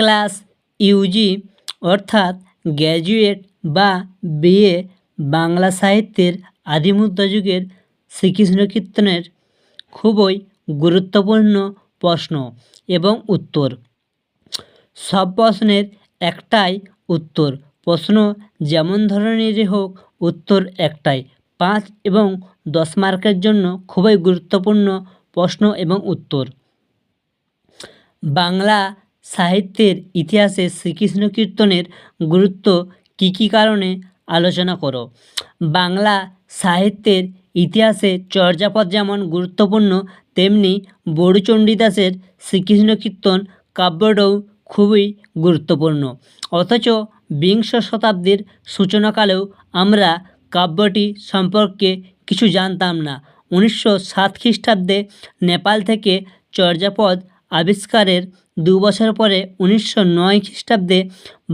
Class UG অর্থাৎ graduate বা BA Bangla সাহিত্যের আদিমধ্যযুগের শ্রীকৃষ্ণ কীর্তনের খুবই গুরুত্বপূর্ণ প্রশ্ন এবং উত্তর। সব প্রশ্নের একটাই উত্তর। প্রশ্ন যেমন ধরনেরই হোক, উত্তর একটাই। পাঁচ এবং দশ মার্কের জন্য খুবই গুরুত্বপূর্ণ প্রশ্ন এবং উত্তর। বাংলা সাহিত্যের ইতিহাসে শ্রীকৃষ্ণ কীর্তনের গুরুত্ব কী কী কারণে আলোচনা করো? বাংলা সাহিত্যের ইতিহাসে চর্যাপদ যেমন গুরুত্বপূর্ণ, তেমনি বড়ুচণ্ডীদাসের শ্রীকৃষ্ণ কীর্তন কাব্যটাও খুবই গুরুত্বপূর্ণ। অথচ বিংশ শতাব্দীর সূচনাকালেও আমরা কাব্যটি সম্পর্কে কিছু জানতাম না। উনিশশো সাত খ্রিস্টাব্দে নেপাল থেকে চর্যাপদ আবিষ্কারের দু বছর পরে উনিশশো নয় খ্রিস্টাব্দে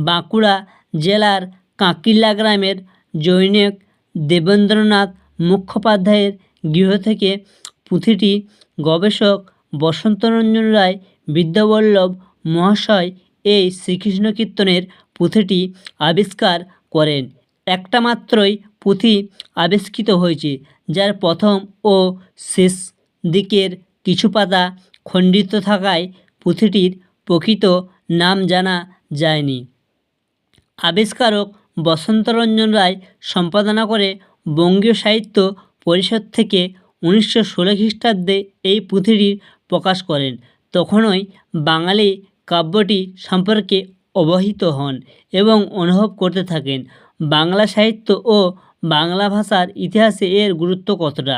বাঁকুড়া জেলার কাঁকিল্লা গ্রামের জৈনিক দেবেন্দ্রনাথ মুখোপাধ্যায়ের গৃহ থেকে পুঁথিটি গবেষক বসন্তরঞ্জন রায় বিদ্যাবল্লভ মহাশয় এই শ্রীকৃষ্ণ কীর্তনের পুঁথিটি আবিষ্কার করেন। একটা মাত্রই পুঁথি আবিষ্কৃত হয়েছে, যার প্রথম ও শেষ দিকের কিছু পাতা খণ্ডিত থাকায় পুঁথিটির প্রকৃত নাম জানা যায়নি। আবিষ্কারক বসন্তরঞ্জন রায় সম্পাদনা করে বঙ্গীয় সাহিত্য পরিষদ থেকে উনিশশো ষোলো খ্রিস্টাব্দে এই পুঁথিটির প্রকাশ করেন। তখনই বাঙালি কাব্যটি সম্পর্কে অবহিত হন এবং অনুভব করতে থাকেন। বাংলা সাহিত্য ও বাংলা ভাষার ইতিহাসে এর গুরুত্ব কতটা?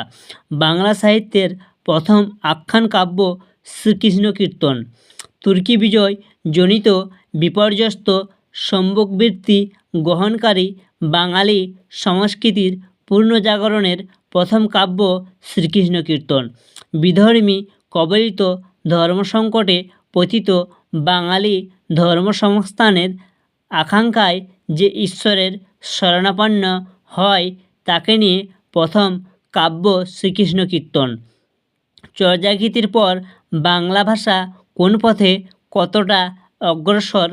বাংলা সাহিত্যের প্রথম আখ্যান কাব্য শ্রীকৃষ্ণ কীর্তন তুর্কি বিজয় জনিত বিপর্যস্ত সম্ভোগবৃত্তি গ্রহণকারী বাঙালি সংস্কৃতির পুনর্জাগরণের প্রথম কাব্য শ্রীকৃষ্ণ কীর্তন। বিধর্মী কবলিত ধর্মসংকটে পতিত বাঙালি ধর্ম সংস্থানের আকাঙ্ক্ষায় যে ঈশ্বরের শরণাপন্ন হয়, তাকে নিয়ে প্রথম কাব্য শ্রীকৃষ্ণ কীর্তন। চর্যাগীতির পর বাংলা ভাষা কোন পথে কতটা অগ্রসর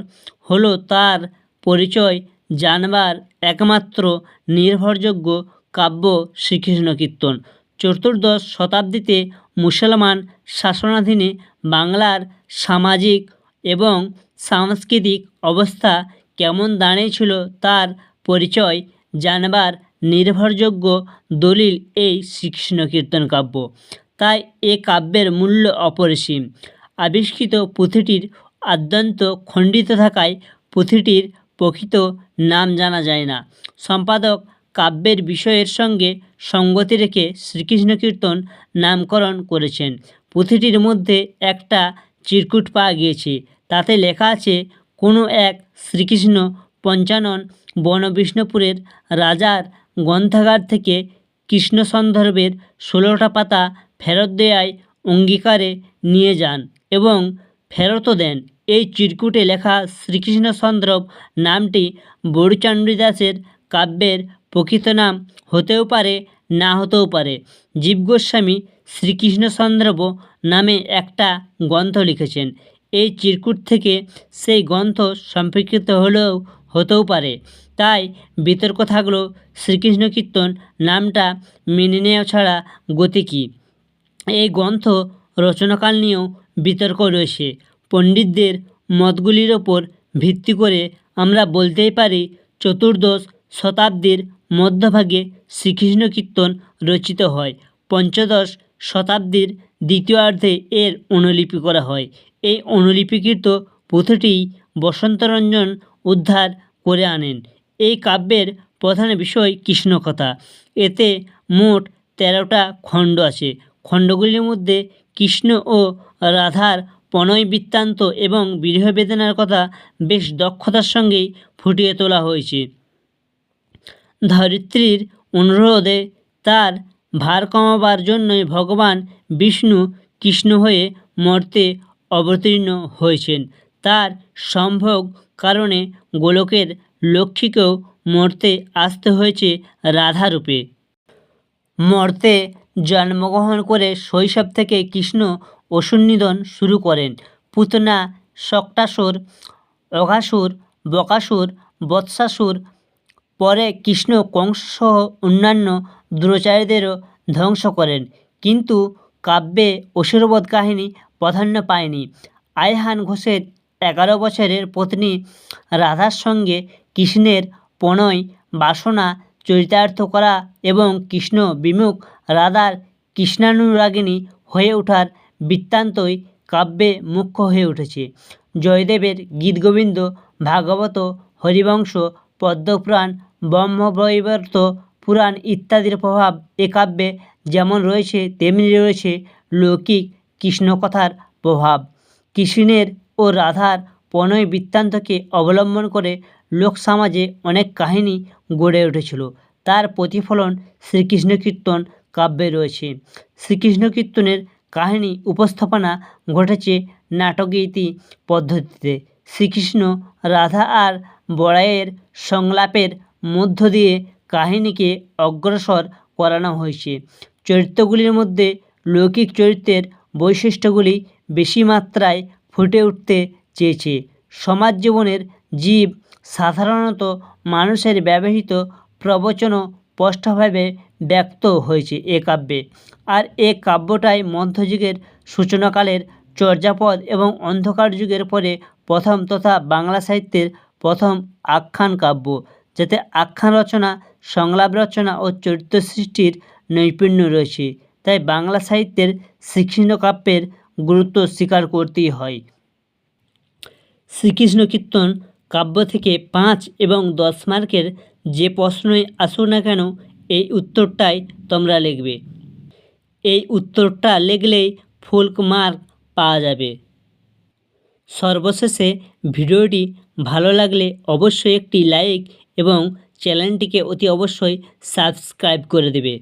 হলো তার পরিচয় জানবার একমাত্র নির্ভরযোগ্য কাব্য শ্রীকৃষ্ণ কীর্তন চতুর্দশ শতাব্দীতে মুসলমান শাসনাধীনে বাংলার সামাজিক এবং সাংস্কৃতিক অবস্থা কেমন দাঁড়িয়েছিল তার পরিচয় জানবার নির্ভরযোগ্য দলিল এই শ্রীকৃষ্ণ কীর্তন কাব্য। তাই এ কাব্যের মূল্য অপরিসীম। আবিষ্কৃত পুঁথিটির আদ্যন্ত খণ্ডিত থাকায় পুঁথিটির প্রকৃত নাম জানা যায় না। সম্পাদক কাব্যের বিষয়ের সঙ্গে সঙ্গতি রেখে শ্রীকৃষ্ণ কীর্তন নামকরণ করেছেন। পুঁথিটির মধ্যে একটা চিরকুট পাওয়া গিয়েছে। তাতে লেখা আছে, কোনো এক শ্রীকৃষ্ণ পঞ্চানন বনবিষ্ণুপুরের রাজার গ্রন্থাগার থেকে কৃষ্ণ সন্দর্ভের ষোলোটা পাতা ফেরত দেয়ায় অঙ্গীকারে নিয়ে যান। এবং ফেরতও দেন। এই চিরকুটে লেখা শ্রীকৃষ্ণ সন্দর্ভ নামটি বড়ুচণ্ডীদাসের কাব্যের প্রকৃত নাম হতেও পারে, না হতেও পারে। জীব গোস্বামী শ্রীকৃষ্ণ সন্দর্ভ নামে একটা গ্রন্থ লিখেছেন। এই চিরকুট থেকে সেই গ্রন্থ সম্পর্কিত হলেও হতেও পারে। তাই বিতর্ক থাকল শ্রীকৃষ্ণ কীর্তন নামটা মেনে নেওয়া ছাড়া গতি কী? এই গ্রন্থ রচনাকাল নিয়েও বিতর্ক রয়েছে। পণ্ডিতদের মতগুলির ওপর ভিত্তি করে আমরা বলতেই পারি, চতুর্দশ শতাব্দীর মধ্যভাগে শ্রীকৃষ্ণ কীর্তন রচিত হয়। পঞ্চদশ শতাব্দীর দ্বিতীয়ার্ধে এর অনুলিপি করা হয়। এই অনুলিপিকৃত পুঁথিটিই বসন্তরঞ্জন উদ্ধার করে আনেন। এই কাব্যের প্রধান বিষয় কৃষ্ণকথা। এতে মোট তেরোটা খণ্ড আছে। খণ্ডগুলির মধ্যে কৃষ্ণ ও রাধার প্রণয় বৃত্তান্ত এবং বিরহ বেদনার কথা বেশ দক্ষতার সঙ্গেই ফুটিয়ে তোলা হয়েছে। ধরিত্রীর অনুরোধে তার ভার কমাবার জন্যই ভগবান বিষ্ণু কৃষ্ণ হয়ে মর্তে অবতীর্ণ হয়েছেন। তার সম্ভোগ কারণে গোলকের লক্ষ্মীকেও মর্তে আসতে হয়েছে রাধারূপে। মর্তে জন্মগ্রহণ করে শৈশব থেকে কৃষ্ণ অসুরনিধন শুরু করেন। পুতনা শক্টাসুর অঘাসুর বকাসুর, বৎসাসুর, পরে কৃষ্ণ কংসসহ অন্যান্য দুরাচারীদেরও ধ্বংস করেন। কিন্তু কাব্যে অসুরবধ কাহিনী প্রাধান্য পায়নি। আইহান ঘোষের এগারো বছরের পত্নী রাধার সঙ্গে কৃষ্ণের প্রণয়, বাসনা, চরিতার্থ করা এবং কৃষ্ণ বিমুখ রাধার কৃষ্ণানুরাগিনী হয়ে ওঠার বৃত্তান্তই কাব্যে মুখ্য হয়ে উঠেছে। জয়দেবের গীতগোবিন্দ ভাগবত, হরিবংশ, পদ্মপুরাণ, ব্রহ্মবৈবর্ত পুরাণ ইত্যাদির প্রভাব এ কাব্যে যেমন রয়েছে, তেমনি রয়েছে লৌকিক কৃষ্ণকথার প্রভাব। কৃষ্ণের ও রাধার প্রণয় বৃত্তান্তকে অবলম্বন করে লোকসমাজে অনেক কাহিনী গড়ে উঠেছিল। তার প্রতিফলন শ্রীকৃষ্ণ কীর্তন কাব্যে রয়েছে। শ্রীকৃষ্ণ কীর্তনের কাহিনী উপস্থাপনা ঘটেছে নাটকীতি পদ্ধতিতে। শ্রীকৃষ্ণ রাধা আর বড়াইয়ের সংলাপের মধ্য দিয়ে কাহিনীকে অগ্রসর করানো হয়েছে। চরিত্রগুলির মধ্যে লৌকিক চরিত্রের বৈশিষ্ট্যগুলি বেশি মাত্রায় ফুটে উঠতে চেয়েছে। সমাজ জীবনের জীব সাধারণত মানুষের ব্যবহৃত প্রবচনও স্পষ্টভাবে ব্যক্ত হয়েছে এ কাব্যে। আর এ কাব্যটাই মধ্যযুগের সূচনাকালের চর্যাপদ এবং অন্ধকার যুগের পরে প্রথম তথা বাংলা সাহিত্যের প্রথম আখ্যান কাব্য, যাতে আখ্যান রচনা, সংলাপ রচনা ও চরিত্র সৃষ্টির নৈপুণ্য রয়েছে। তাই বাংলা সাহিত্যের শ্রীকৃষ্ণ কাব্যের গুরুত্ব স্বীকার করতেই হয়। শ্রীকৃষ্ণ কীর্তন কাব্য থেকে পাঁচ এবং দশ মার্কের যে প্রশ্নই আসুক না কেন এই উত্তরটাই তোমরা লিখবে। এই উত্তরটা লিখলেই ফুল মার্ক পাওয়া যাবে। সর্বশেষে ভিডিওটি ভালো লাগলে অবশ্যই একটি লাইক এবং চ্যানেলটিকে অতি অবশ্যই সাবস্ক্রাইব করে দেবে।